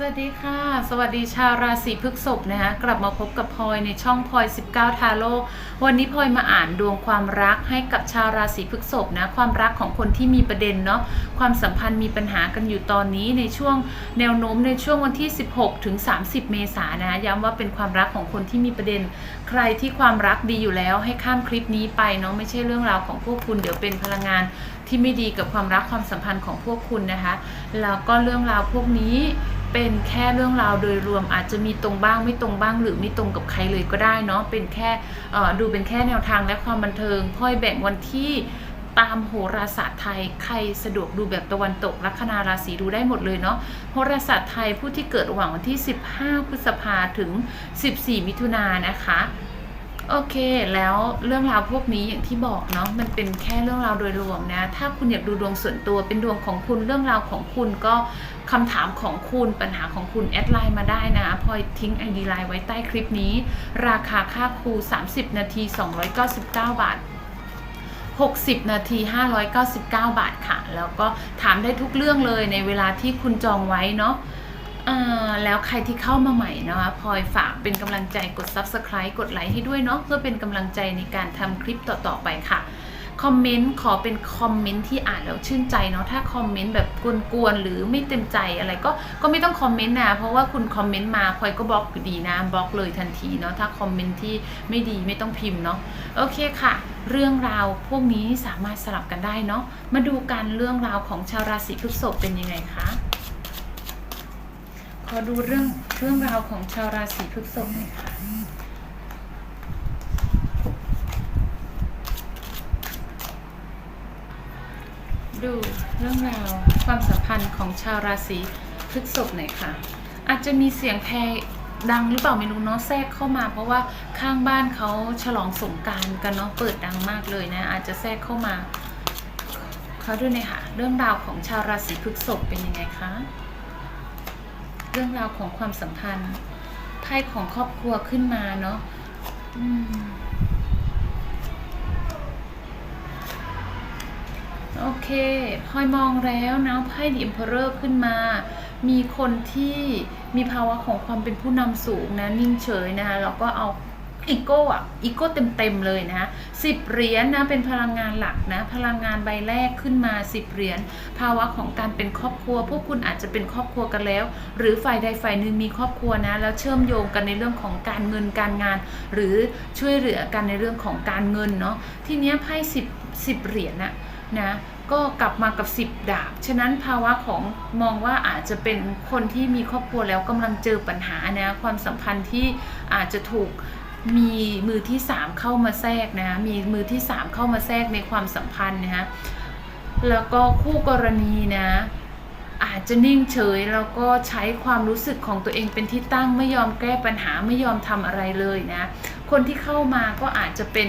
สวัสดีค่ะ สวัสดีชาวราศีพฤษภนะคะกลับมาพบกับพลอยในช่องพลอย 19 ทาโร่วันนี้พลอยมาอ่านดวงความรักให้กับชาวราศีพฤษภนะความรักของคนที่มีประเด็นเนาะความสัมพันธ์มีปัญหากันอยู่ตอนนี้ในช่วงแนวโน้มในช่วงวันที่ 16 ถึง 30 เมษายนนะย้ำว่าเป็นความรักของคนที่มีประเด็น ใครที่ความรักดีอยู่แล้วให้ข้ามคลิปนี้ไปเนาะไม่ใช่เรื่องราวของพวกคุณเดี๋ยวเป็นพลังงานที่ไม่ดีกับความรักความสัมพันธ์ของพวกคุณนะคะแล้วก็เรื่องราวพวกนี้ เป็นแค่เรื่องราวโดยรวมอาจจะมีตรงบ้างไม่ตรงบ้าง หรือไม่ตรงกับใครเลยก็ได้เนาะเป็นแค่ดูเป็นแค่แนวทางและความบันเทิงพ่อยแบ่งวันที่ตามโหราศาสตร์ไทยใครสะดวกดูแบบตะวันตกลัคนาราศีดูได้หมดเลยเนาะโหราศาสตร์ไทยผู้ที่เกิดระหว่างวันที่ 15 พฤษภาถึง 14 มิถุนายนนะคะ โอเค แล้วเรื่องราวพวกนี้อย่างที่บอกเนาะมันเป็นแค่เรื่องราวโดยรวมนะ ถ้าคุณอยากดูดวงส่วนตัวเป็นดวงของคุณเรื่องราวของคุณก็คำถามของคุณปัญหาของคุณแอดไลน์มาได้นะพลอยทิ้งไอดีไลน์ไว้ใต้คลิปนี้ ราคาค่าครู 30 นาที 299 บาท 60 นาที 599 บาทค่ะ แล้วก็ถามได้ทุกเรื่องเลยในเวลาที่คุณจองไว้เนาะ แล้วใครที่เข้ามาใหม่นะคะพลอยฝากเป็นกำลังใจกด Subscribe กดไลค์ให้ด้วยเนาะเพื่อเป็นกำลังใจในการทำคลิปต่อๆไปค่ะคอมเมนต์ขอเป็นคอมเมนต์ที่อ่านแล้วชื่นใจเนาะถ้าคอมเมนต์แบบกวนๆหรือไม่เต็มใจอะไรก็ก็ไม่ต้องคอมเมนต์นะเพราะว่าคุณคอมเมนต์มาพลอยก็บล็อกอยู่ดีนะบล็อกเลยทันทีเนาะถ้าคอมเมนต์ที่ไม่ดีไม่ต้องพิมพ์เนาะโอเคค่ะ เรื่องราวพวกนี้สามารถสลับกันได้เนาะมาดูกันเรื่องราวของชาวราศีพฤษภเป็นยังไงคะ ขอดูเรื่องเรื่องราวของชาวราศีพฤษภหน่อยค่ะดูเรื่องราวความสัมพันธ์ของชาวราศีพฤษภหน่อยค่ะ อาจจะมีเสียงแพรดังหรือเปล่าไม่รู้เนาะแทรกเข้ามา เพราะว่าข้างบ้านเขาฉลองสงการกันเนาะเปิดดังมากเลยนะ อาจจะแทรกเข้ามาเขาด้วยเนี่ยค่ะ เรื่องราวของชาวราศีพฤษภเป็นยังไงคะ รื่องราวของความสัมพันธ์ไพ่ของครอบครัวขึ้นมาเนาะอโอเคพลอยมองแล้วนะไพ่ดิมเพอเรอร์ขึ้นมา มีคนที่มีภาวะของความเป็นผู้นำสูงนะนิ่งเฉยนะคะแล้วก็เอา อีโก้อะอีโก้เต็มๆเลยนะสิบเหรียญนะเป็นพลังงานหลักนะ พลังงานใบแรกขึ้นมาสิบเหรียญภาวะของการเป็นครอบครัว พวกคุณอาจจะเป็นครอบครัวกันแล้ว หรือฝ่ายใดฝ่ายหนึ่งมีครอบครัวนะ แล้วเชื่อมโยงกันในเรื่องของการเงินการงาน หรือช่วยเหลือกันในเรื่องของการเงินเนาะทีเนี้ยไพ่สิบสิบเหรียญนะนะก็กลับมากับ 10 ดาบ ฉะนั้นภาวะของมองว่าอาจจะเป็นคนที่มีครอบครัวแล้วกำลังเจอปัญหานะ ความสัมพันธ์ที่อาจจะถูก มีมือที่3เข้ามาแทรกนะมีมือที่3เข้ามาแทรกในความสัมพันธ์นะฮะแล้วก็คู่กรณีนะ อาจจะนิ่งเฉยแล้วก็ใช้ความรู้สึกของตัวเองเป็นที่ตั้งไม่ยอมแก้ปัญหาไม่ยอมทำอะไรเลยนะ คนที่เข้ามาก็อาจจะเป็น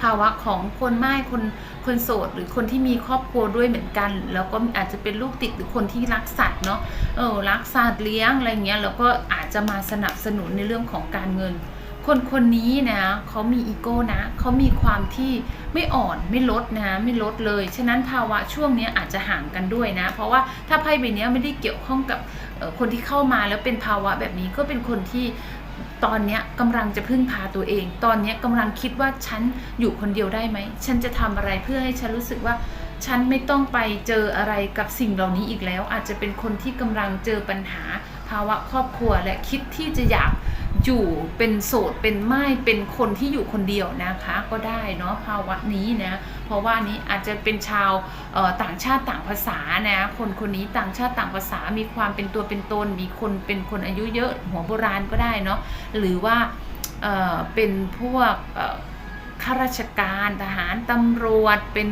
ภาวะของคนไม่คนคนโสดหรือคนที่มีครอบครัวด้วยเหมือนกัน แล้วก็อาจจะเป็นลูกติดหรือคนที่รักสัตว์เนาะเออรักสัตว์เลี้ยงอะไรเงี้ยแล้วก็อาจจะมาสนับสนุนในเรื่องของการเงิน คนคนนี้นะเขามีอีโก้นะเขามีความที่ไม่อ่อนไม่ลดนะไม่ลดเลย ฉะนั้นภาวะช่วงเนี้ยอาจจะห่างกันด้วยนะ เพราะว่าถ้าไพ่ใบเนี้ยไม่ได้เกี่ยวข้องกับคนที่เข้ามาแล้วเป็นภาวะแบบนี้ก็เป็นคนที่ตอนเนี้ยกำลังจะพึ่งพาตัวเอง ตอนเนี้ยกำลังคิดว่าฉันอยู่คนเดียวได้ไหม ฉันจะทำอะไรเพื่อให้ฉันรู้สึกว่าฉันไม่ต้องไปเจออะไรกับสิ่งเหล่านี้อีกแล้ว อาจจะเป็นคนที่กำลังเจอปัญหา ภาวะครอบครัวและคิดที่จะอยากอยู่เป็นโสดเป็นไม่เป็นคนที่อยู่คนเดียวนะคะ ก็ได้เนาะภาวะนี้นะเพราะว่านี้อาจจะเป็นชาวต่างชาติต่างภาษานะคนคนนี้ต่างชาติต่างภาษามีความเป็นตัวเป็นตน มีคนเป็นคนอายุเยอะหัวโบราณก็ได้เนาะหรือว่าเเป็นพวกข้าราชการทหารตำรวจเป็น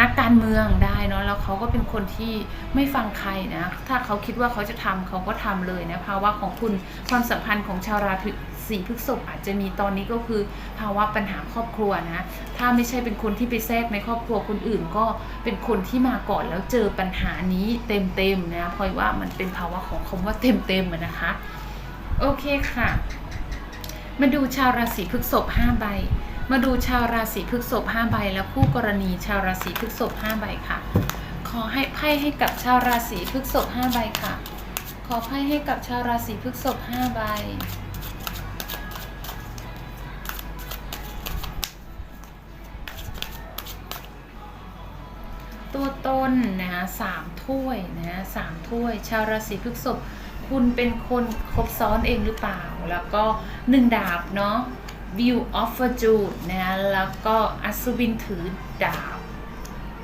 นักการเมืองได้เนาะแล้วเขาก็เป็นคนที่ไม่ฟังใครนะ ถ้าเขาคิดว่าเขาจะทำเขาก็ทำเลยนะภาวะของคุณความสัมพันธ์ของชาวราศีพฤษภอาจจะมีตอนนี้ก็คือภาวะปัญหาครอบครัวนะ ถ้าไม่ใช่เป็นคนที่ไปแทรกในครอบครัวคนอื่นก็เป็นคนที่มาก่อนแล้วเจอปัญหานี้เต็มๆนะพลอยว่ามันเป็นภาวะของคำว่าเต็มๆนะคะ โอเคค่ะ มาดูชาวราศีพฤษภห้าใบ มาดูชาวราศีพฤษภห้าใบแล้วคู่กรณีชาวราศีพฤษภห้าใบค่ะ ขอให้ไพ่ให้กับชาวราศีพฤษภห้าใบค่ะ ขอไพ่ให้กับชาวราศีพฤษภ5ใบตัวต้นนะสามถ้วยนะสามถ้วย ชาวราศีพฤษภคุณเป็นคนครบซ้อนเองหรือเปล่า แล้วก็หนึ่งดาบเนาะ View of Fortune นะแล้วก็อัศวินถือดาบ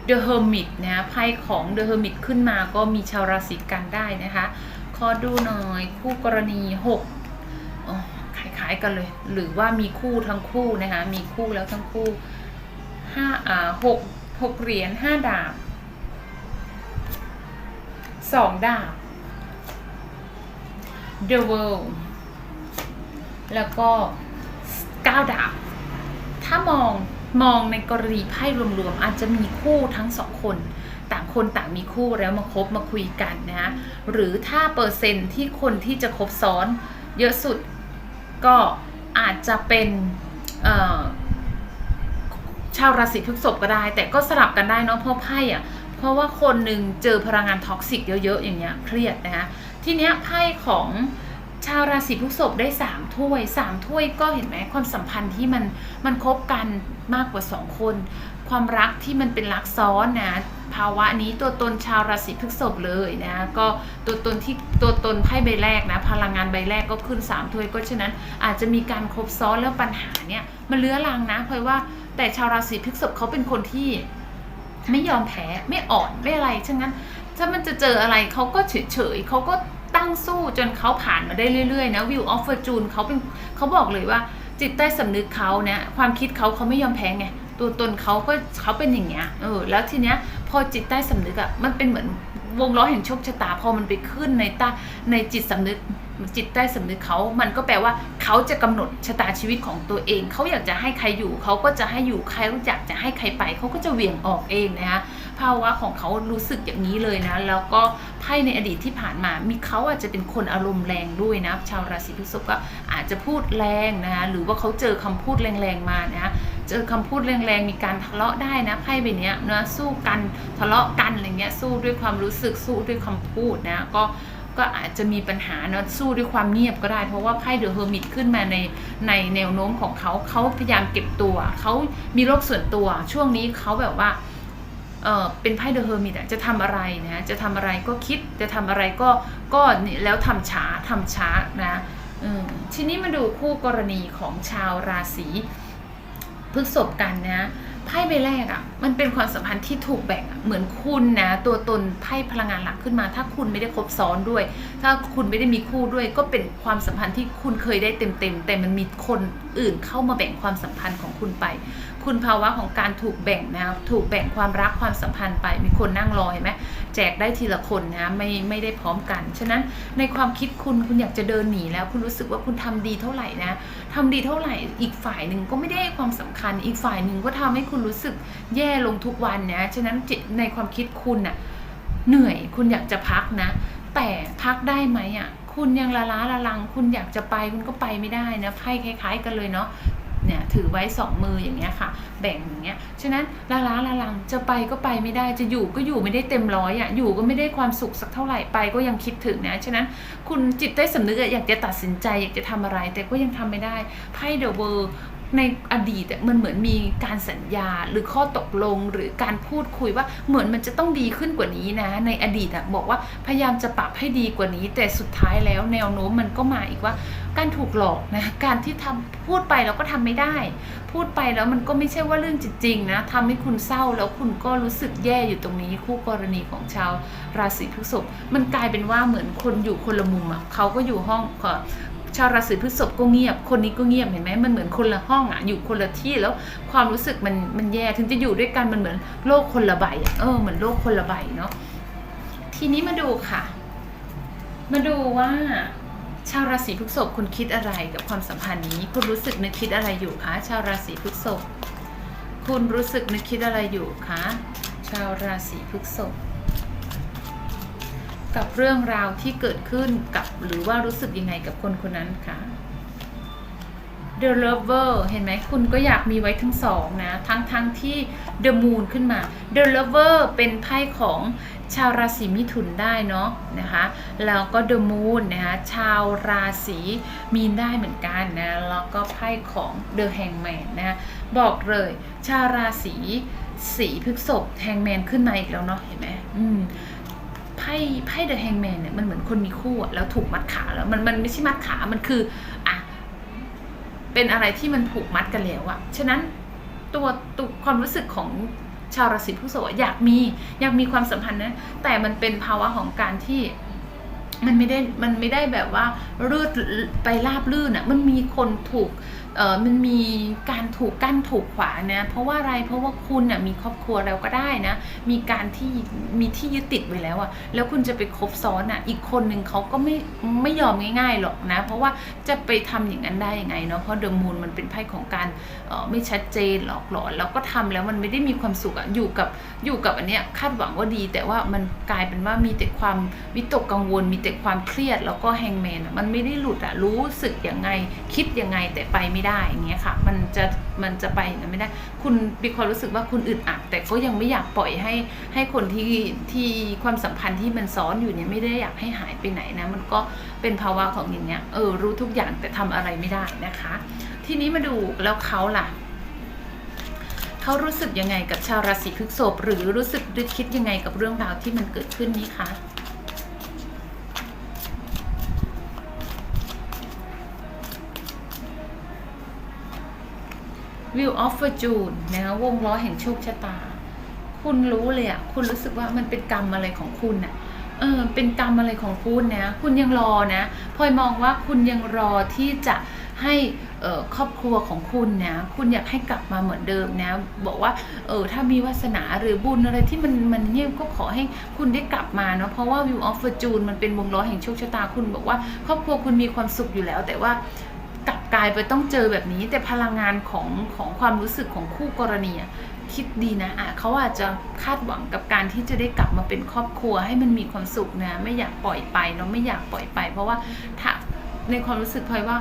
The Hermit นะไพ่ของ The Hermit ขึ้นมาก็มีชาวราศีกันได้นะคะ ขอดูหน่อยคู่กรณี6คล้ายๆกันเลย หรือว่ามีคู่ทั้งคู่นะคะ มีคู่แล้วทั้งคู่ห้าอ่าหกหกเหรียญห้าดาบสองดาบ The World แล้วก็ ก้าดาบ ถ้ามองมองในกรณีไพ่รวมๆ อาจจะมีคู่ทั้งสองคน ต่างคนต่างมีคู่แล้วมาคบมาคุยกันนะ หรือถ้าเปอร์เซ็นต์ที่คนที่จะคบซ้อน เยอะสุดก็อาจจะเป็นชาวราศีพฤษภก็ได้ แต่ก็สลับกันได้เนาะเพราะไพ่อะเพราะว่าคนหนึ่งเจอพลังงานท็อกซิกเยอะๆอย่างเงี้ยเครียดนะคะทีเนี้ยไพ่ของ ชาวราศีพฤษภได้สามถ้วยสามถ้วยก็เห็นไหมความสัมพันธ์ที่มันมันคบกันมากกว่าสองคน ความรักที่มันเป็นรักซ้อนนะภาวะนี้ตัวตนชาวราศีพฤษภเลยนะก็ตัวตนที่ตัวตนไพ่ใบแรกนะพลังงานใบแรกก็ขึ้น3ถ้วยก็ฉะนั้น อาจจะมีการครบซ้อนแล้วปัญหาเนี่ยมันเลื้อรังนะเพราะว่าแต่ชาวราศีพฤษภเขาเป็นคนที่ไม่ยอมแพ้ไม่อ่อนไม่อะไรฉะนั้นถ้ามันจะเจออะไรเขาก็เฉยเฉยเขาก็ ตั้งสู้จนเขาผ่านมาได้เรื่อยๆนะวิวออฟเฟอร์จูนเขาเป็นเขาบอกเลยว่าจิตใต้สำนึกเขาเนี่ยความคิดเขาเขาไม่ยอมแพ้ไงตัวตนเขาก็เขาเป็นอย่างเงี้ยเออแล้วทีเนี้ยพอจิตใต้สำนึกอะมันเป็นเหมือนวงล้อแห่งโชคชะตาพอมันไปขึ้นในตาในจิตสำนึก จิตใต้สำนึกเขา มันก็แปลว่าเขาจะกำหนดชะตาชีวิตของตัวเอง เขาอยากจะให้ใครอยู่ เขาก็จะให้อยู่ ใครอยากจะให้ใครไป เขาก็จะเหวี่ยงออกเองนะคะภาวะของเขารู้สึกอย่างนี้เลยนะ แล้วก็ไพ่ในอดีตที่ผ่านมา มีเขาอาจจะเป็นคนอารมณ์แรงด้วยนะ ชาวราศีพฤษภก็อาจจะพูดแรงนะคะ หรือว่าเขาเจอคำพูดแรงๆมานะเจอคำพูดแรงๆ มีการทะเลาะได้นะไพ่ใบนี้นะสู้กันทะเลาะกันอะไรเงี้ยสู้ด้วยความรู้สึกสู้ด้วยคำพูดนะก็ ก็อาจจะมีปัญหาเนาะสู้ด้วยความเงียบก็ได้ เพราะว่าไพ่เดอะเฮอร์มิตขึ้นมาในในแนวโน้มของเขาเขาพยายามเก็บตัว เขามีโรคส่วนตัว ช่วงนี้เขาแบบว่าเออเป็นไพ่เดอะเฮอร์มิตอะจะทำอะไรนะจะทำอะไรก็คิดจะทำอะไรก็ก็แล้วทำช้าทำช้านะทีนี้มาดูคู่กรณีของชาวราศีพฤษภกันนะ ไพ่ใบแรกอะ่ะ มันเป็นความสัมพันธ์ที่ถูกแบ่งเหมือนคุณนะ ตัวตนไพ่พลังงานหลักขึ้นมา ถ้าคุณไม่ได้คบซ้อนด้วย ถ้าคุณไม่ได้มีคู่ด้วย ก็เป็นความสัมพันธ์ที่คุณเคยได้เต็มๆแต่มันมีคนอื่นเข้ามาแบ่งความสัมพันธ์ของคุณไป คุณภาวะของการถูกแบ่งนะถูกแบ่งความรักความสัมพันธ์ไป มีคนนั่งรอเห็นไหม จกได้ทีละคนนะไม่ไม่ได้พร้อมกัน ฉะนั้นในความคิดคุณคุณอยากจะเดินหนีแล้ว คุณรู้สึกว่าคุณทำดีเท่าไหร่นะทำดีเท่าไหร่อีกฝ่ายหนึ่งก็ไม่ได้ความสำคัญ อีกฝ่ายหนึ่งก็ทำให้คุณรู้สึกแย่ลงทุกวันนะฉะนั้นจิตในความคิดคุณน่ะเหนื่อยคุณอยากจะพักนะ แต่พักได้ไหมอะคุณยังละล้าละลัง คุณอยากจะไปคุณก็ไปไม่ได้นะไพ่คล้าย ๆ กันเลยเนาะ เนี่ยถือไว้สองมืออย่างเงี้ยค่ะ แบ่งอย่างเงี้ยฉะนั้นละล้าละลังจะไปก็ไปไม่ได้จะอยู่ก็อยู่ไม่ได้เต็มร้อยอะอยู่ก็ไม่ได้ความสุขสักเท่าไหร่ไปก็ยังคิดถึงนะฉะนั้นคุณจิตใต้สำนึกอะอยากจะตัดสินใจอยากจะทำอะไร แต่ก็ยังทำไม่ได้ไพ่เดอะเวอร์ ในอดีตมันเหมือนมีการสัญญาหรือข้อตกลงหรือการพูดคุยว่าเหมือนมันจะต้องดีขึ้นกว่านี้นะ ในอดีตบอกว่าพยายามจะปรับให้ดีกว่านี้ แต่สุดท้ายแล้วแนวโน้มมันก็มาอีกว่า การถูกหลอกนะการที่ทำพูดไปแล้วก็ทำไม่ได้ พูดไปแล้วมันก็ไม่ใช่ว่าเรื่องจริงๆนะทำให้คุณเศร้าแล้วคุณก็รู้สึกแย่อยู่ตรงนี้ คู่กรณีของชาวราศีพฤษภมันกลายเป็นว่าเหมือนคนอยู่คนละมุมอะเขาก็อยู่ห้องก็ ชาวราศีพฤษภก็เงียบ คนนี้ก็เงียบเห็นไหมมันเหมือนคนละห้องอะอยู่คนละที่แล้วความรู้สึกมันมันแย่ถึงจะอยู่ด้วยกันมันเหมือนโลกคนละใบเออเหมือนโลกคนละใบเนาะทีนี้มาดูค่ะ มาดูว่าชาวราศีพฤษภคุณคิดอะไรกับความสัมพันธ์นี้ คุณรู้สึกนึกคิดอะไรอยู่คะชาวราศีพฤษภคุณรู้สึกนึกคิดอะไรอยู่คะชาวราศีพฤษภ กับเรื่องราวที่เกิดขึ้นกับหรือว่ารู้สึกยังไงกับคนคนนั้นคะ The Lover เห็นไหมคุณก็อยากมีไว้ทั้งสองนะ ทั้งทั้งที่ The Moon ขึ้นมา The Lover เป็นไพ่ของชาวราศีมิถุนได้เนาะนะคะ แล้วก็ The Moon นะคะชาวราศีมีนได้เหมือนกันนะ แล้วก็ไพ่ของ The Hangman นะบอกเลย ชาวราศีสีพฤษภแฮงแมนขึ้นมาอีกแล้วเนาะเห็นไหมอืม พ่ไพ่เดอะแฮงแมนเนี่ยมันเหมือนคนมีคู่อะแล้วถูกมัดขาแล้วมันมันไม่ใช่มัดขามันคืออะเป็นอะไรที่มันผูกมัดกันแล้วอะฉะนั้นตัวตัวความรู้สึกของชาวราศีพฤษภอะอยากมีอยากมีความสัมพันธ์นะ แต่มันเป็นภาวะของการที่มันไม่ได้มันไม่ได้แบบว่ารืดไปราบลื่นอะมันมีคนถูก เออมันมีการถูกกั้นถูกขวานะเพราะว่าอะไรเพราะว่าคุณน่ะมีครอบครัวแล้วก็ได้นะ มีการที่มีที่ยึดติดไว้แล้วอะแล้วคุณจะไปคบซ้อนอะอีกคนหนึ่งเขาก็ไม่ไม่ยอมง่ายๆหรอกนะ เพราะว่าจะไปทำอย่างนั้นได้ยังไงเนาะเพราะเดอะมูนมันเป็นไพ่ของการออไม่ชัดเจนหลอกหลอนแล้วก็ทำแล้วมันไม่ได้มีความสุขอะอยู่กับอยู่กับอันเนี้ยคาดหวังว่าดี แต่ว่ามันกลายเป็นว่ามีแต่ความวิตกกังวล มีแต่ความเครียดแล้วก็แฮงแมนมันไม่ได้หลุดอะรู้สึกยังไงคิดยังไงแต่ไปไม่ได้อย่างเงี้ยค่ะ มันจะมันจะไปอย่างนั้นไม่ได้ คุณมีความรู้สึกว่าคุณอึดอัด แต่ก็ยังไม่อยากปล่อยให้ให้คนที่ที่ความสัมพันธ์ที่มันซ้อนอยู่เนี่ยไม่ได้อยากให้หายไปไหนนะมันก็เป็นภาวะของอย่างเนี้ยเออรู้ทุกอย่างแต่ทำอะไรไม่ได้นะคะ ทีนี้มาดูแล้วเขาล่ะเขารู้สึกยังไงกับชาวราศีพฤษภหรือรู้สึกหรือคิดยังไงกับเรื่องราวที่มันเกิดขึ้นนี้คะ Wheel of Fortune นะคะวงล้อแห่งโชคชะตา คุณรู้เลยอะคุณรู้สึกว่ามันเป็นกรรมอะไรของคุณอะเออเป็นกรรมอะไรของคุณนะ คุณยังรอนะพลอยมองว่าคุณยังรอที่จะให้เอ่อครอบครัวของคุณนะ คุณอยากให้กลับมาเหมือนเดิมนะ บอกว่า เออ ถ้ามีวาสนาหรือบุญอะไรที่มันมันเนี่ยก็ขอให้คุณได้กลับมาเนาะ เพราะว่า View of Fortune มันเป็นวงล้อแห่งโชคชะตา คุณบอกว่าครอบครัวคุณมีความสุขอยู่แล้ว แต่ว่า กลายไปต้องเจอแบบนี้ แต่พลังงานของของความรู้สึกของคู่กรณีคิดดีนะอะเขาอาจจะคาดหวังกับการที่จะได้กลับมาเป็นครอบครัวให้มันมีความสุขนะ ไม่อยากปล่อยไปเนาะไม่อยากปล่อยไป เพราะว่าถ้าในความรู้สึกพลอยว่า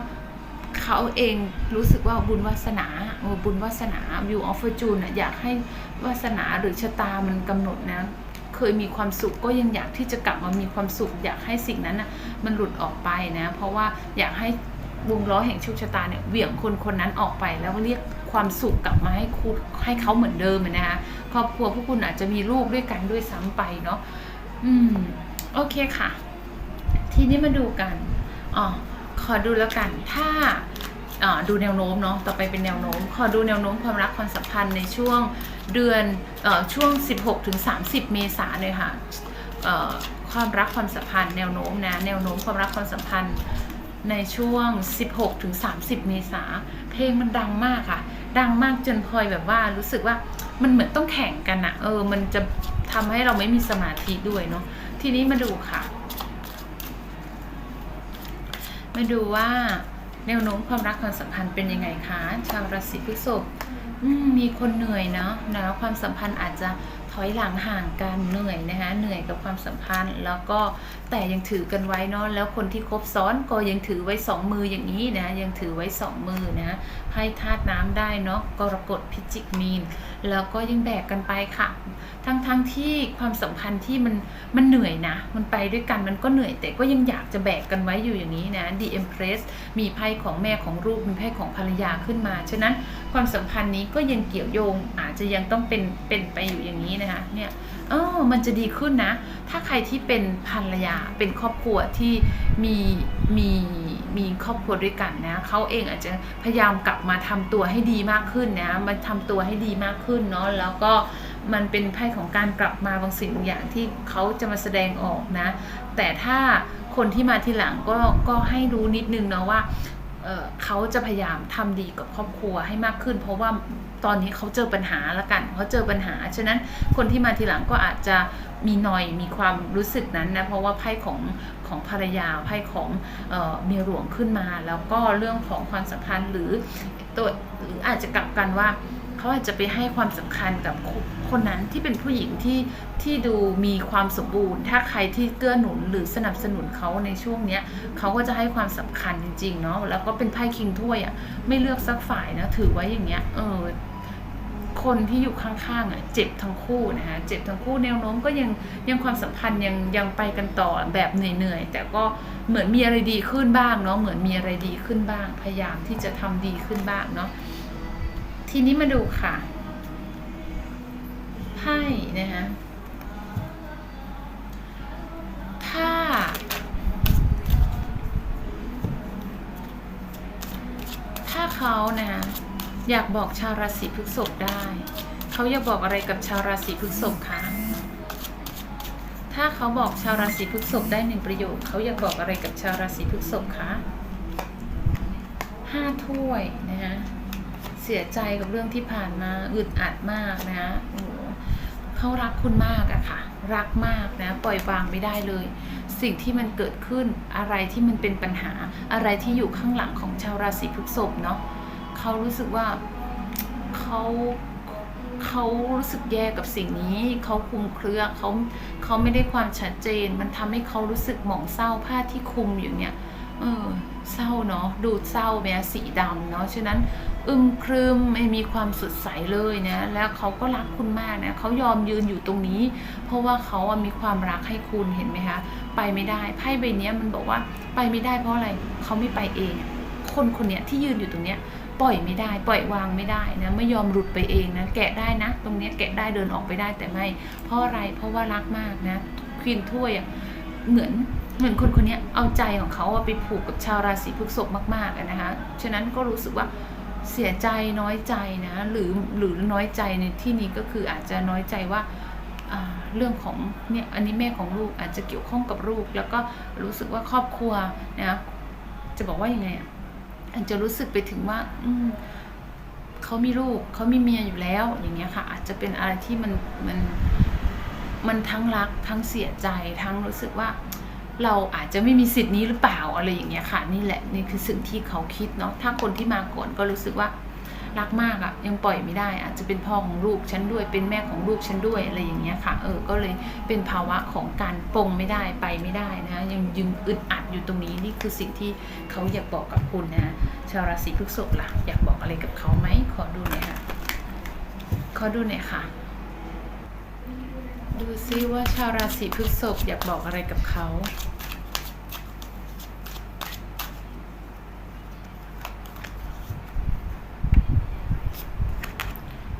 เขาเองรู้สึกว่าบุญวาสนาเออบุญวาสนา view of fortune น่ะอยากให้วาสนาหรือชะตามันกำหนดนะเคยมีความสุขก็ยังอยากที่จะกลับมามีความสุข อยากให้สิ่งนั้นนะมันหลุดออกไปนะ เพราะว่าอยากให้ วงล้อแห่งโชคชะตาเนี่ยเหวี่ยงคนคนนั้นออกไปแล้วเรียกความสุขกลับมาให้คุณให้เขาเหมือนเดิมนะคะครอบครัวพวกคุณอาจจะมีลูกด้วยกันด้วยซ้ำไปเนาะอืมโอเคค่ะ ทีนี้มาดูกันอ๋อขอดูแล้วกันถ้าอ่าดูแนวโน้มเนาะต่อไปเป็นแนวโน้ม ขอดูแนวโน้มความรักความสัมพันธ์ในช่วงเดือนอ่อช่วง 16ถึง30 เมษาเลยค่ะความรักความสัมพันธ์แนวโน้มนะแนวโน้มความรักความสัมพันธ์ ในช่วง 16ถึง30 เมษาเพลงมันดังมากค่ะ ดังมากจนพลอยแบบว่ารู้สึกว่ามันเหมือนต้องแข่งกันอะเออ มันจะทำให้เราไม่มีสมาธิด้วยเนาะทีนี้มาดูค่ะ มาดูว่าแนวโน้มความรักความสัมพันธ์เป็นยังไงคะชาวราศีพฤษภมมีคนเหนื่อยเนาะนะความสัมพันธ์อาจจะถอยหลังห่างกันเหนื่อยนะคะเหนื่อยกับความสัมพันธ์ แล้วก็แต่ยังถือกันไว้เนาะแล้วคนที่คบซ้อนก็ยังถือไว้สองมืออย่างนี้นะยังถือไว้สองมือนะให้ธาตุน้ำได้เนาะกรกฎพิจิกมีน แล้วก็ยังแบกกันไปค่ะ ทั้งๆทที่ความสัมพันธ์ที่มันมันเหนื่อยนะ มันไปด้วยกันมันก็เหนื่อยแต่ก็ยังอยากจะแบกกันไว้อยู่อย่างนี้นะ The Empress มีไพ่ของแม่ของลูกมีไพ่ของภรรยาขึ้นมา ฉะนั้นความสัมพันธ์นี้ก็ยังเกี่ยวโยงอาจจะยังต้องเป็นเป็นไปอยู่อย่างนี้นะคะเนี่ย เออมันจะดีขึ้นนะ ถ้าใครที่เป็นภรรยาเป็นครอบครัวที่มีมีมีครอบครัวด้วยกันนะเขาเองอาจจะพยายามกลับมาทำตัวให้ดีมากขึ้นนะมาทำตัวให้ดีมากขึ้นเนาะแล้วก็มันเป็นไพ่ของการกลับมาบางสิ่งบางอย่างที่เขาจะมาแสดงออกนะ แต่ถ้าคนที่มาทีหลังก็ก็ให้รู้นิดนึงเนาะว่า เเขาจะพยายามทำดีกับครอบครัวให้มากขึ้น เพราะว่าตอนนี้เขาเจอปัญหาละกันเขาเจอปัญหา ฉะนั้นคนที่มาทีหลังก็อาจจะมีหนอยมีความรู้สึกนั้นนะเพราะว่าไพ่ของของภรรยาไพ่ของเอ่อเมียหลวงขึ้นมา แล้วก็เรื่องของความสัมพันธ์หรือตัวหรืออาจจะกลับกันว่า เขาอาจจะไปให้ความสำคัญกับคนนั้นที่เป็นผู้หญิงที่ที่ดูมีความสมบูรณ์ ถ้าใครที่เกื้อหนุนหรือสนับสนุนเขาในช่วงเนี้ยเขาก็จะให้ความสำคัญจริงๆเนาะแล้วก็เป็นไพ่คิงถ้วยอะ่ะไม่เลือกสักฝ่ายนะถือไว้อย่างเงี้ยเออคนที่อยู่ข้างๆอะเจ็บทั้งคู่นะคะเจ็บทั้งคู่แนวโน้มก็ยังยังความสัมพันธ์ยังยังไปกันต่อแบบเหนื่อยๆแต่ก็เหมือนมีอะไรดีขึ้นบ้างเนาะเหมือนมีอะไรดีขึ้นบ้าง พยายามที่จะทำดีขึ้นบ้างเนาะ ทีนี้มาดูค่ะ ไพ่นะคะถ้า ถ้าเขานะอยากบอกชาวราศีพฤษภได้ เขาอยากบอกอะไรกับชาวราศีพฤษภคะถ้าเขาบอกชาวราศีพฤษภได้หนึ่งประโยคเขาอยากบอกอะไรกับชาวราศีพฤษภคะห้าถ้วยนะฮะ เสียใจกับเรื่องที่ผ่านมาอึดอัดมากนะโอ้เขารักคุณมากอะค่ะ รักมากนะปล่อยวางไม่ได้เลย สิ่งที่มันเกิดขึ้นอะไรที่มันเป็นปัญหาอะไรที่อยู่ข้างหลังของชาวราศีพฤษภเนาะเขารู้สึกว่าเขาเขารู้สึกแย่กับสิ่งนี้เขาคลุมเครือเขาเขาไม่ได้ความชัดเจน มันทำให้เขารู้สึกหมองเศร้าผ้าที่คลุมอยู่เนี่ยเออเศร้าเนาะดูเศร้าแม้สีดำเนาะฉะนั้น อึมครึมไม่มีความสดใสเลยนะแล้วเขาก็รักคุณมากนะเขายอมยืนอยู่ตรงนี้ เพราะว่าเขามีความรักให้คุณเห็นไหมคะไปไม่ได้ไพ่ใบนี้มันบอกว่าไปไม่ได้เพราะอะไรเขาไม่ไปเอง คนคนเนี้ยที่ยืนอยู่ตรงเนี้ยปล่อยไม่ได้ ปล่อยวางไม่ได้นะไม่ยอมหลุดไปเองนะแกะได้นะ ตรงเนี้ยแกะได้เดินออกไปได้แต่ไม่ เพราะอะไรเพราะว่ารักมากนะควีนถ้วยอะเหมือนเหมือนคนคนเนี้ยเอาใจของเขาไปผูกกับชาวราศีพฤษภมากๆนะคะฉะนั้นก็รู้สึกว่า เสียใจน้อยใจนะหรือหรือน้อยใจในที่นี้ก็คืออาจจะน้อยใจว่าเรื่องของเนี่ยอันนี้แม่ของลูกอาจจะเกี่ยวข้องกับลูก แล้วก็รู้สึกว่าครอบครัวนะจะบอกว่ายังไงอะอาจจะรู้สึกไปถึงว่าอืเขามีลูกเขามีเมียอยู่แล้วอย่างเงี้ยค่ะ อาจจะเป็นอะไรที่มันมันมันทั้งรักทั้งเสียใจทั้งรู้สึกว่า เราอาจจะไม่มีสิทธิ์นี้หรือเปล่าอะไรอย่างเงี้ยค่ะ นี่แหละนี่คือสิ่งที่เขาคิดเนาะถ้าคนที่มาก่อนก็รู้สึกว่ารักมากอะยังปล่อยไม่ได้ อาจจะเป็นพ่อของลูกฉันด้วยเป็นแม่ของลูกฉันด้วยอะไรอย่างเงี้ยค่ะ เออก็เลยเป็นภาวะของการปลงไม่ได้ไปไม่ได้นะยังยึงอึดอัดอยู่ตรงนี้นี่คือสิ่งที่เขาอยากบอกกับคุณนะชาวราศีพฤษภล่ะอยากบอกอะไรกับเขาไหมขอดูหน่อยค่ะขอดูหน่อยค่ะ ดูซิว่าชาวราศีพฤษภอยากบอกอะไรกับเขา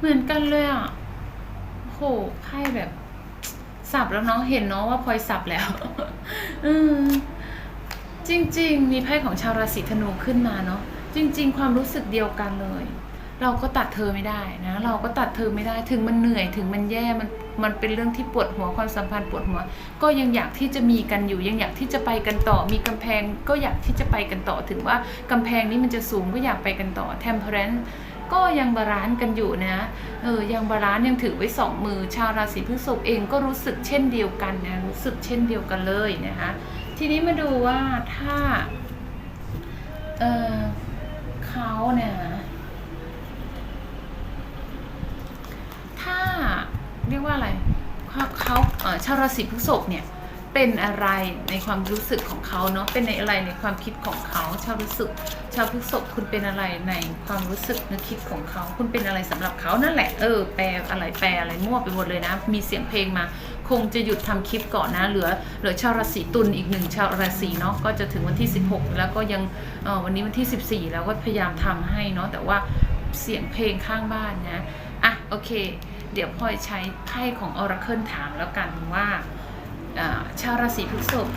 เหมือนกันเลยอะโหไพ่แบบ สับแล้วเนาะเห็นเนาะว่าพลอยสับแล้ว อืมจริง ๆ มีไพ่ของชาวราศีธนูขึ้นมาเนาะจริง ๆ ความรู้สึกเดียวกันเลย เราก็ตัดเธอไม่ได้นะ เราก็ตัดเธอไม่ได้ถึงมันเหนื่อยถึงมันแย่มันมันเป็นเรื่องที่ปวดหัวความสัมพันธ์ปวดหัว ก็ยังอยากที่จะมีกันอยู่ ยังอยากที่จะไปกันต่อ มีกำแพงก็อยากที่จะไปกันต่อ ถึงว่ากำแพงนี้มันจะสูงก็อยากไปกันต่อ temperance ก็ยังบาลานซ์กันอยู่นะเออยังบาลานซ์ยังถือไว้สองมือ ชาวราศีพฤษภเองก็รู้สึกเช่นเดียวกันนะรู้สึกเช่นเดียวกันเลยนะคะทีนี้มาดูว่าถ้าเออเขาเนี่ยถ้าเรียกว่าอะไรเขาเขาชาวราศีพฤษภเนี่ย เป็นอะไรในความรู้สึกของเขาเนาะเป็นในอะไรในความคิดของเขา ชาวรู้สึก ชาวพฤษภคุณเป็นอะไรในความรู้สึกนึกคิดของเขา คุณเป็นอะไรสำหรับเขานั่นแหละเออแปลอะไรแปลอะไรมั่วไปหมดเลยนะ มีเสียงเพลงมา คงจะหยุดทำคลิปก่อนนะเหลือเหลือชาวราศีตุลอีกหนึ่งชาวราศีเนาะก็จะถึงวันที่ 16 แล้วก็ยังออวันนี้วันที่ 14 แล้วก็พยายามทำให้เนาะแต่ว่าเสียงเพลงข้างบ้านนะอะโอเค เดี๋ยวพลอยใช้ไพ่ของ Oracle ถามแล้วกันว่า ชาวราศีพฤษภ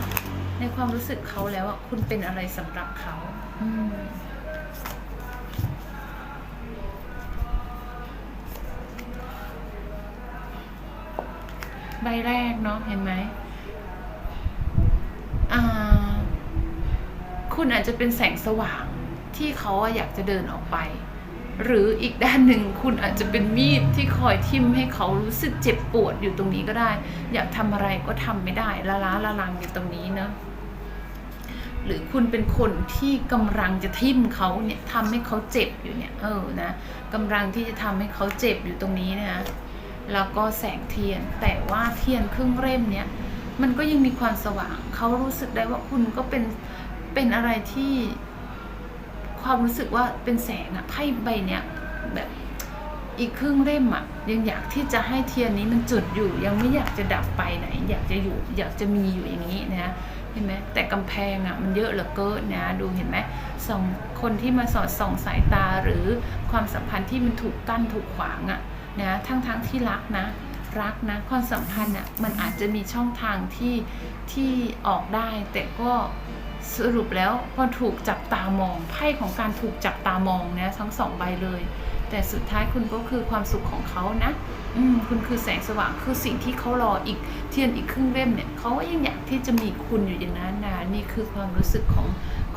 ในความรู้สึกเขาแล้วอะคุณเป็นอะไรสำหรับเขาใบแรกเนาะเห็นไหมอ่าคุณอาจจะเป็นแสงสว่างที่เขาอยากจะเดินออกไป หรืออีกด้านหนึ่งคุณอาจจะเป็นมีดที่คอยทิ่มให้เขารู้สึกเจ็บปวดอยู่ตรงนี้ก็ได้ อยากทำอะไรก็ทำไม่ได้ละล้าละลังอยู่ตรงนี้เนะหรือคุณเป็นคนที่กำลังจะทิ่มเขาเนี่ยทำให้เขาเจ็บอยู่เนี่ยเออนะกำลังที่จะทำให้เขาเจ็บอยู่ตรงนี้นะแล้วก็แสงเทียนแต่ว่าเทียนครึ่งเล่มเนี่ยมันก็ยังมีความสว่างเขารู้สึกได้ว่าคุณก็เป็นเป็นอะไรที่ ความรู้สึกว่าเป็นแสงอะไพ่ใบเนี้ยแบบอีกครึ่งเล่มอะยังอยากที่จะให้เทียนนี้มันจุดอยู่ ยังไม่อยากจะดับไปไหน อยากจะอยู่อยากจะมีอยู่อย่างนี้นะเห็นไหมแต่กำแพงอะมันเยอะเหลือเกินนะดูเห็นไหมสองคนที่มาสอดส่องสายตาหรือความสัมพันธ์ที่มันถูกกั้นถูกขวางอะนะทั้งทั้งๆที่รักนะ รักนะความสัมพันธ์อะมันอาจจะมีช่องทางที่ที่ออกได้แต่ก็ สรุปแล้วพอถูกจับตามองไพ่ของการถูกจับตามองนะทั้งสองใบเลย แต่สุดท้ายคุณก็คือความสุขของเขานะอืมคุณคือแสงสว่างคือสิ่งที่เขารออีกเทียนอีกครึ่งเล่มเนี่ยเขาก็ยังอยากที่จะมีคุณอยู่อย่างนั้นนะนี่คือความรู้สึกของ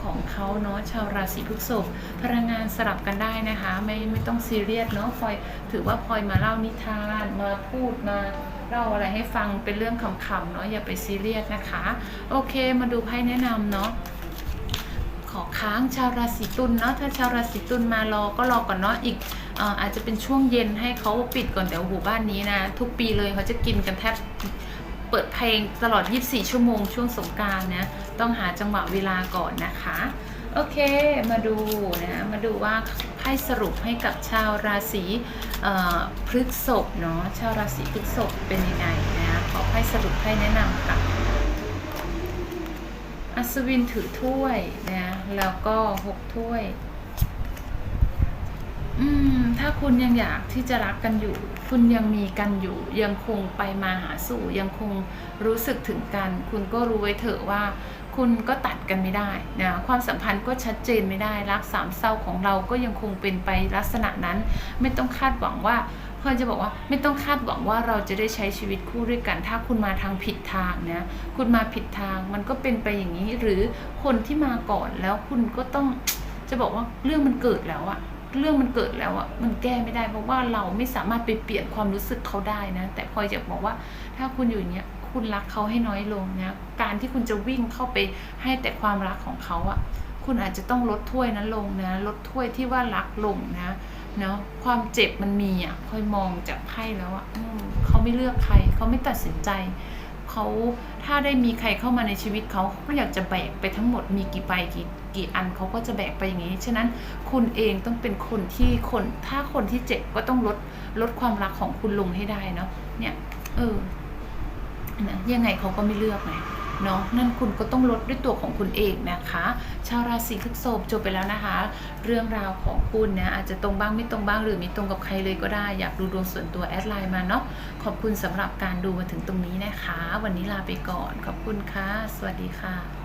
ของเขาเนาะชาวราศีพฤษภพลังงานสลับกันได้นะคะ ไม่ไม่ต้องซีเรียสเนาะพลอยถือว่าพลอยมาเล่านิทานมาพูดมา เล่าอะไรให้ฟังเป็นเรื่องขำๆเนาะอย่าไปซีเรียสนะคะ โอเคมาดูไพ่แนะนำเนาะขอค้างชาวราศีตุลเนาะถ้าชาวราศีตุลมารอก็รอก่อนเนาะอีกออาจจะเป็นช่วงเย็นให้เขาปิดก่อนแต่โอ้โหบ้านนี้นะ ทุกปีเลยเขาจะกินกันแทบเปิดเพลงตลอด 24 ชั่วโมงช่วงสงการนะต้องหาจังหวะเวลาก่อนนะคะ โอเค มาดูนะมาดูว่าไพ่สรุปให้กับชาวราศีพฤษภเนาะชาวราศีพฤษภเป็นยังไงนะขอไพ่สรุปไพ่แนะนำค่ะอัศวินถือถ้วยนะแล้วก็หกถ้วย อืม ถ้าคุณยังอยากที่จะรักกันอยู่ คุณยังมีกันอยู่ ยังคงไปมาหาสู่ ยังคงรู้สึกถึงกัน คุณก็รู้ไว้เถอะว่า คุณก็ตัดกันไม่ได้นะความสัมพันธ์ก็ชัดเจนไม่ได้รักสามเศร้าของเราก็ยังคงเป็นไปลักษณะนั้น ไม่ต้องคาดหวังว่าพลอยจะบอกว่าไม่ต้องคาดหวังว่าเราจะได้ใช้ชีวิตคู่ด้วยกัน ถ้าคุณมาทางผิดทางนะคุณมาผิดทางมันก็เป็นไปอย่างนี้ หรือคนที่มาก่อนแล้วคุณก็ต้องจะบอกว่าเรื่องมันเกิดแล้วอะเรื่องมันเกิดแล้วอะมันแก้ไม่ได้เพราะว่าเราไม่สามารถไปเปลี่ยนความรู้สึกเขาได้นะ แต่พลอยจะบอกว่าถ้าคุณอยู่อย่างเงี้ย คุณรักเขาให้น้อยลงนะการที่คุณจะวิ่งเข้าไปให้แต่ความรักของเขาอะคุณอาจจะต้องลดถ้วยนั้นลงนะ ลดถ้วยที่ว่ารักลงนะเนาะความเจ็บมันมีอะคอยมองจากไพ่แล้วอะเขาไม่เลือกใครเขาไม่ตัดสินใจเขาถ้าได้มีใครเข้ามาในชีวิตเขาเขาก็อยากจะแบกไปทั้งหมดมีกี่ใบกี่กี่อันเขาก็จะแบกไปอย่างนี้ ฉะนั้นคุณเองต้องเป็นคนที่คนถ้าคนที่เจ็บก็ต้องลดลดความรักของคุณลงให้ได้เนาะเนี่ยเออ นะยังไงเขาก็ไม่เลือกไงเนาะนั่นคุณก็ต้องลดด้วยตัวของคุณเองนะคะ ชาวราศีพฤษภจบไปแล้วนะคะ เรื่องราวของคุณนะอาจจะตรงบ้างไม่ตรงบ้างหรือไมีตรงกับใครเลยก็ได้ อยากดูดวงส่วนตัวแอดไลน์มาเนาะขอบคุณสำหรับการดูมาถึงตรงนี้นะคะ วันนี้ลาไปก่อน ขอบคุณค่ะ สวัสดีค่ะ